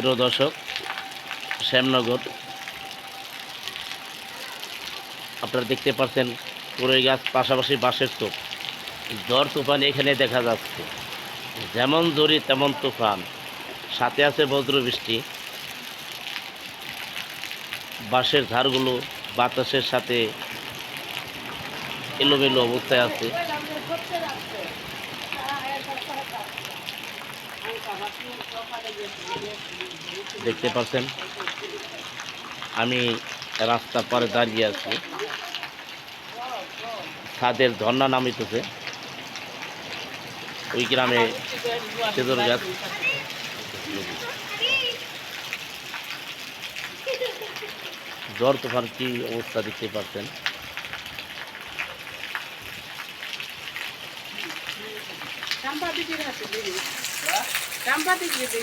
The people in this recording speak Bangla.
প্রিয় দর্শক, শ্যামনগর। আপনারা দেখতে পাচ্ছেন কুড়ই গাছ, পাশাপাশি বাঁশের চোপ ঝড় তুফান এখানে দেখা যাচ্ছে। যেমন জরি, তেমন তুফান। সাথে আছে বজ্র বৃষ্টি। বাঁশের ঝাড়গুলো বাতাসের সাথে এলোমেলো অবস্থায় আছে। দেখতে পাচ্ছেন? আমি রাস্তা পারে দাঁড়িয়ে আছি। ছাদের ঝর্ণা নামিতেছে। ওই গ্রামে খেজুর গাছ। জ্বর তুফান কি অবস্থা দেখতে পাচ্ছেন? দিদি